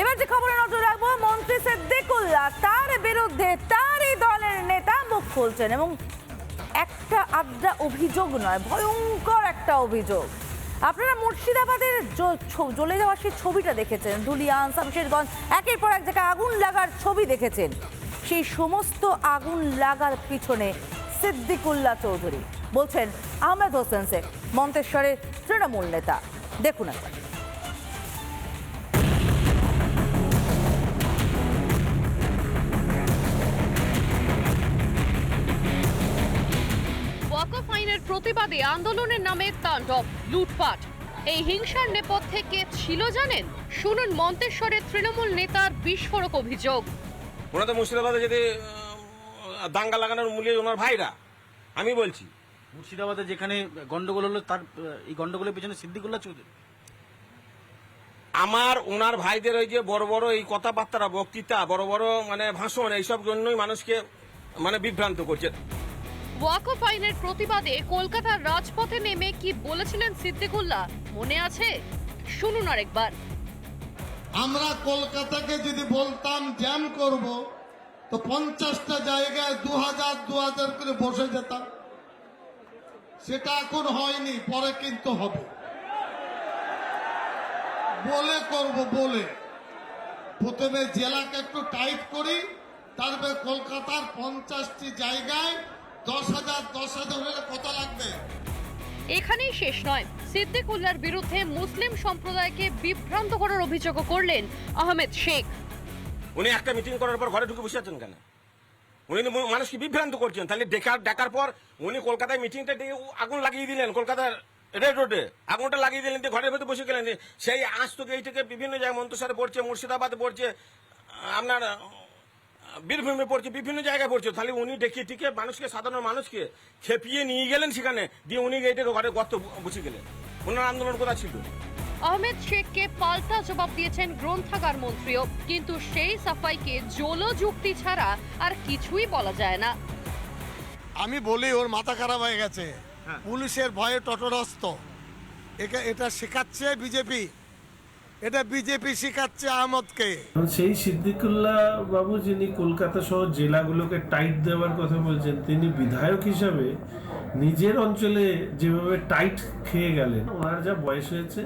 এবার যে খবরে নজর রাখব, মন্ত্রী সিদ্দিকুল্লাহ তার বিরুদ্ধে তারই দলের নেতা মুখ খুলছেন এবং একটা আড্ডা অভিযোগ নয়, ভয়ঙ্কর একটা অভিযোগ। আপনারা মুর্শিদাবাদের জ্বলে যাওয়া সেই ছবিটা দেখেছেন দুলিয়ান শামশেরগঞ্জ, একের পর এক জায়গায় আগুন লাগার ছবি দেখেছেন। সেই সমস্ত আগুন লাগার পিছনে সিদ্দিকুল্লাহ চৌধুরী বলছেন, আহমেদ হোসেন শেখ, মন্তেশ্বরের তৃণমূল নেতা। দেখুন একবার। প্রতিবাদে আন্দোলনের নামে তাণ্ডব লুটপাট। এই হিংসার নেপথ্যে কে ছিল জানেন? শুনুন মন্তেশ্বরের তৃণমূল নেতার বিস্ফোরক অভিযোগ। ওনাদের মুর্শিদাবাদে যদি দাঙ্গা লাগানোর মূল্য ওনার ভাইরা আমি বলছি। মুর্শিদাবাদে যেখানে গন্ডগোল হলো তার এই গন্ডগোলের পেছনে সিদ্দিকুল্লাহ চৌধুরী। আমার ওনার ভাইদের ওই যে বড় বড় এই কথাবার্তা বক্তৃতা বড় বড় মানে ভাষণ এইসব জন্যই মানুষকে মানে বিভ্রান্ত করছে। ওয়াকফ আইনের প্রতিবাদে কলকাতার রাজপথে নেমে কি বলেছিলেন সিদ্দিকুল্লাহ? মনে আছে? শুনুন আরেকবার। আমরা কলকাতাকে যদি বলতাম জ্যাম করব, তো পঞ্চাশটা জায়গায় দু হাজার দু হাজার করে বসে যেতাম। সেটা এখন হয়নি, পরে কিন্তু হবে। বলে করব, বলে। প্রথমে জেলাকে একটু টাইট করি, তারপরে কলকাতার পঞ্চাশটি জায়গায় দশ হাজার দশ হাজার হলে কত লাগবে। এখানেই শেষ নয়। সিদ্দিকুল্লাহর বিরুদ্ধে মুসলিম সম্প্রদায়কে বিভ্রান্ত করার অভিযোগও করলেন আহমেদ শেখ। উনি একটা মিটিং করার পর ঘরে ঢুকে বসে আছেন কেন? উনি মানুষকে বিভ্রান্ত করছেন। তাহলে দেখার দেখার পর উনি কলকাতায় মিটিংটা ডেকে আগুন লাগিয়ে দিলেন কলকাতার রেড রোডে। আগুনটা লাগিয়ে দিলেন ঘরের ভেতরে বসে গেলেন। সেই আজ তো এই থেকে বিভিন্ন জায়গায় মন্তসরে পড়ছে মুর্শিদাবাদে পড়ছে আপনার বীরভূমে পড়ছে বিভিন্ন জায়গায় পড়ছে। তাহলে উনি ডেকে টিকে মানুষকে সাধারণ মানুষকে খেপিয়ে নিয়ে গেলেন সেখানে। দিয়ে উনি এইটাকে ঘরে গর্ত বসে গেলেন। ওনার আন্দোলন কোথা ছিল? আহমেদ শেখকে পাল্টা জবাব দিয়েছেন গ্রন্থাগার মন্ত্রীও। কিন্তু সেই সাফাইকে জলো যুক্তি ছাড়া আর কিছুই বলা যায় না। আমি বলি ওর মাথা খারাপ হয়ে গেছে। পুলিশের ভয়ে টটরস্ত। এটা শেখাচ্ছে বিজেপি। এটা বিজেপি শেখাচ্ছে আহমদকে। কারণ সেই সিদ্দিকুল্লাহ বাবু যিনি কলকাতা সহ জেলাগুলোকে টাইট দেওয়ার কথা বলছেন তিনি বিধায়ক হিসাবে নিজের অঞ্চলে যেভাবে টাইট খেয়ে গেলেন ওনার যা বয়স হয়েছে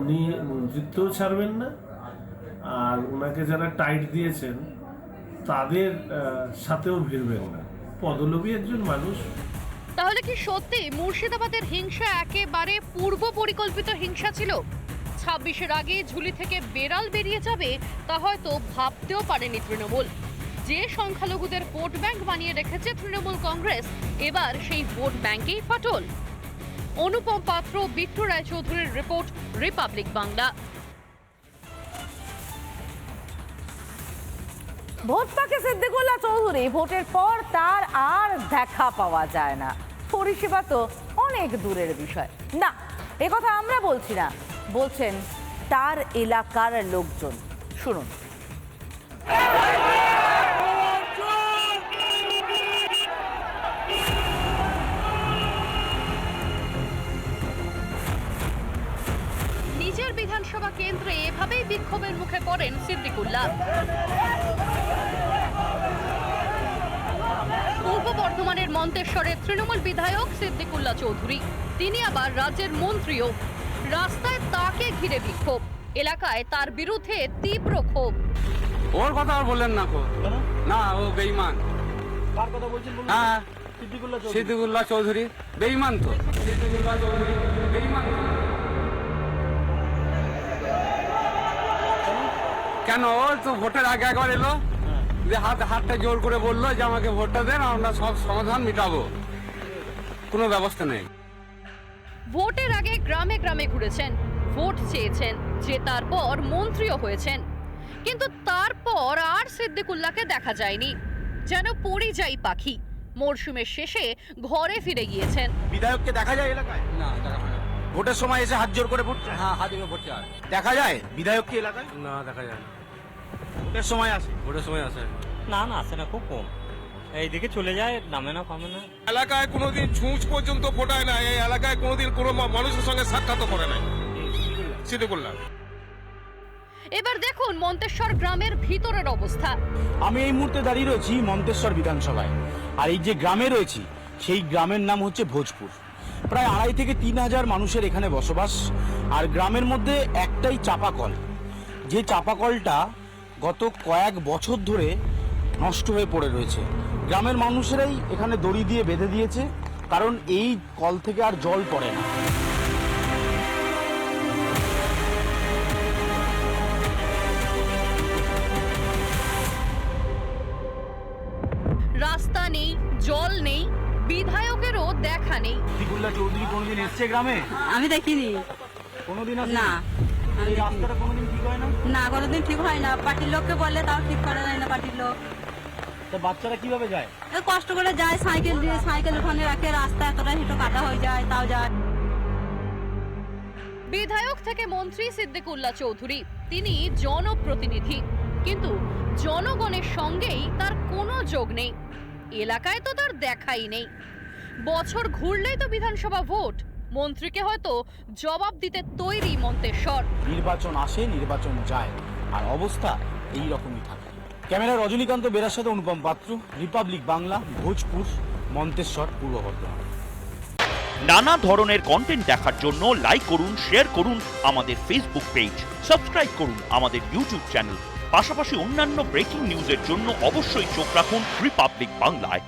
উনি মন্ত্রিত্বও ছাড়বেন না আর ওনাকে যারা টাইট দিয়েছেন তাদের সাথেও ভিড়বেন না। পদলোভী একজন মানুষ। তাহলে কি সত্যি মুর্শিদাবাদের হিংসা একেবারে পূর্ব পরিকল্পিত হিংসা ছিল? ছাব্বিশের আগে ঝুলি থেকে বেড়াল বেরিয়ে যাবে, তা হয়তো ভাবতেও পারেনি তৃণমূল। যে সংখ্যালঘুদের ভোট ব্যাংক বানিয়ে রেখেছে তৃণমূল কংগ্রেস, এবার সেই ভোট ব্যাংকেই ফাটল। অনুপম পাত্র, বিট্টু রায়চৌধুরীর রিপোর্ট, রিপাবলিক বাংলা। ভোট পাকে সিদ্দিকুল্লাহ চৌধুরী, ভোটের পর তার আর দেখা পাওয়া যায় না। পরিষেবা তো অনেক দূরের বিষয়। না কথা আমরা বলছি না। বলছেন, তার এলাকার লোকজন। শুনুন। নিজের বিধানসভা কেন্দ্রে এভাবেই বিক্ষোভের মুখে পড়েন সিদ্দিকুল্লাহ। পূর্ব বর্ধমানের মন্তেশ্বরের তৃণমূল বিধায়ক সিদ্দিকুল্লাহ চৌধুরী। তিনি আবার রাজ্যের মন্ত্রীও। রাস্তায় তাকে ঘিরে বিক্ষোভ। এলাকায় তার বিরুদ্ধে তীব্র ক্ষোভ। ওর কথা আর বললেন না কো। না ও বেইমান কার কথা বলছেন বলুন? হ্যাঁ সিদ্দিকুল্লাহ চৌধুরী। সিদ্দিকুল্লাহ চৌধুরী বেইমান তো। সিদ্দিকুল্লাহ চৌধুরী বেইমান কেন? ও তো ভোটের আগে একবার এলো যে হাত হাতটা জোর করে বলল যে আমাকে ভোটটা দেন আমরা সব সমাধান মিটাবো। কোনো ব্যবস্থা নেই। ভোটের আগে গ্রামে গ্রামে ঘুরেছেন ভোট চেয়েছেন জেতার পর মন্ত্রীও হয়েছেন। কিন্তু তারপর আর সিদ্দিকুল্লাহকে দেখা যায়নি। যেন পরিযায়ী পাখি। মরশুমের শেষে ঘরে ফিরে গিয়েছেন। বিধায়ককে দেখা যায় এলাকায়? না দেখা হয় না। ভোটের সময় এসে হাত জোর করে ভোট চায়? হ্যাঁ হাতিকে ভোট চায়। দেখা যায়? বিধায়ক কি এলাকায়? না দেখা যায় না। ভোটের সময় আসে? ভোটের সময় আসে না না আসে না খুব কম। এইদিকে চলে যায় নামে না ফামে না। এলাকায় কোনোদিন ছুঁচ পর্যন্ত ফোটায় না এই এলাকায় কোনোদিন কোনো মানুষের সঙ্গে সাক্ষাৎ করে নাই। সিদ্দিকুল্লাহ। এবার দেখুন মন্তেশ্বর গ্রামের ভিতরের অবস্থা। আমি এই মুহূর্তে দাঁড়িয়ে রয়েছি মন্তেশ্বর বিধানসভায়। আর এই যে গ্রামে রয়েছি সেই গ্রামের নাম হচ্ছে ভোজপুর। প্রায় আড়াই থেকে তিন হাজার মানুষের এখানে বসবাস আর গ্রামের মধ্যে একটাই চাপাকল। যে চাপাকলটা গত কয়েক বছর ধরে নষ্ট হয়ে পড়ে রয়েছে। গ্রামের মানুষেরাই এখানে দড়ি দিয়ে বেঁধে দিয়েছে কারণ এই কল থেকে আর জল পড়ে না। রাস্তা নেই জল নেই বিধায়কেরও দেখা নেই। সিদ্দিকুল্লাহ চৌধুরী কোনোদিন এসছে গ্রামে? আমি দেখিনি। কোনোদিন না এই রাস্তাটা কোনোদিন ঠিক হয় না? না কোনোদিন ঠিক হয় না। পার্টির লোককে বলে তাও ঠিক করে দেয় না পার্টির লোক। তা বাচ্চারা কীভাবে যায়? কষ্ট করে যায় সাইকেল দিয়ে সাইকেল ওখানে রাখে রাস্তা এতটা হেঁটো কাটা হয়ে যায় তাও যায়। বিধায়ক থেকে মন্ত্রী সিদ্দিকুল্লাহ চৌধুরী তিনি জনপ্রতিনিধি। কিন্তু জনগণের সঙ্গেই তার কোনো যোগ নেই। এলাকায় তো তার দেখাই নেই। বছর ঘুরলেই তো বিধানসভা ভোট। মন্ত্রীকে হয়তো জবাব দিতে তৈরি মন্তেশ্বর। নির্বাচন আসে নির্বাচন যায়। আর অবস্থা এই রকমই থাকে। ক্যামেরা রজনীকান্ত বেরার সাথে অনুপম পাত্র, রিপাবলিক বাংলা, ভোজপুর, মন্তেশ্বর, পূর্ব বর্ধমান। নানা ধরনের কন্টেন্ট দেখার জন্য লাইক করুন শেয়ার করুন আমাদের ফেসবুক পেজ সাবস্ক্রাইব করুন আমাদের ইউটিউব চ্যানেল পাশাপাশি অন্যান্য ব্রেকিং নিউজের জন্য অবশ্যই চোখ রাখুন রিপাবলিক বাংলায়